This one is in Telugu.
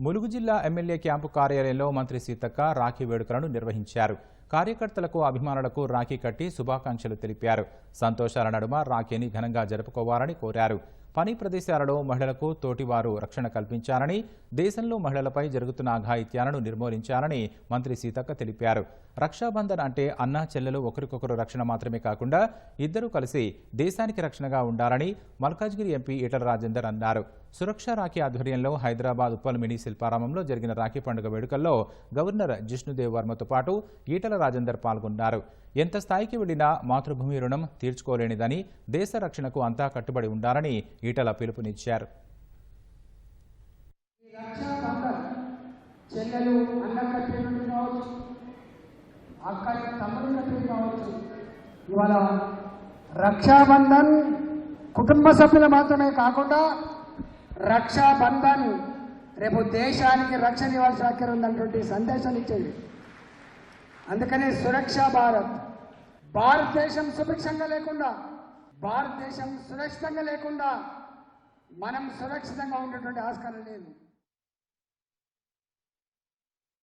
ములుగు జిల్లా ఎమ్మెల్యే క్యాంపు కార్యాలయంలో మంత్రి సీతక్క రాఖీ వేడుకలను నిర్వహించారు. కార్యకర్తలకు అభిమానులకు రాఖీ కట్టి శుభాకాంక్షలు తెలిపారు. సంతోషాల నడుమ రాఖీని ఘనంగా జరుపుకోవాలని కోరారు. పని ప్రదేశాలలో మహిళలకు తోటివారు రక్షణ కల్పించాలని దేశంలో మహిళలపై జరుగుతున్న అఘాయిత్యాలను నిర్మూలించాలని మంత్రి సీతక్క తెలిపారు. రక్షాబంధన్ అంటే అన్నా చెల్లెలు ఒకరికొకరు రక్షణ మాత్రమే కాకుండా ఇద్దరూ కలిసి దేశానికి రక్షణగా ఉండాలని మల్కాజ్గిరి ఎంపీ ఈటల రాజేందర్ అన్నారు. సురక్ష రాఖీ ఆధ్వర్యంలో హైదరాబాద్ ఉప్పల్ మినీ శిల్పారామంలో జరిగిన రాఖీ పండుగ వేడుకల్లో గవర్నర్ జిష్ణుదేవ్ వర్మతో పాటు ఈటల రాజేందర్ పాల్గొన్నారు. ఎంత స్థాయికి వెళ్ళినా మాతృభూమి రుణం తీర్చుకోలేనిదని దేశ రక్షణకు అంతా కట్టుబడి ఉండాలని ఈటల పిలుపునిచ్చారు. రక్షాబంధన్ చెల్లెలు అన్న కావచ్చు అక్క తమ్ముడు కట్టేది కావచ్చు. ఇవాళ రక్షాబంధన్ కుటుంబ సభ్యులు మాత్రమే కాకుండా రక్షాబంధన్ రేపు దేశానికి రక్షణ ఇవ్వాల్సిన అక్కర ఉందన్నటువంటి సందేశాన్ని ఇచ్చేది. అందుకనే సురక్ష భారత్. భారతదేశం సుభిక్షంగా లేకుండా భారతదేశం సురక్షితంగా లేకుండా మనం సురక్షితంగా ఉండేటువంటి ఆస్కారం లేదు.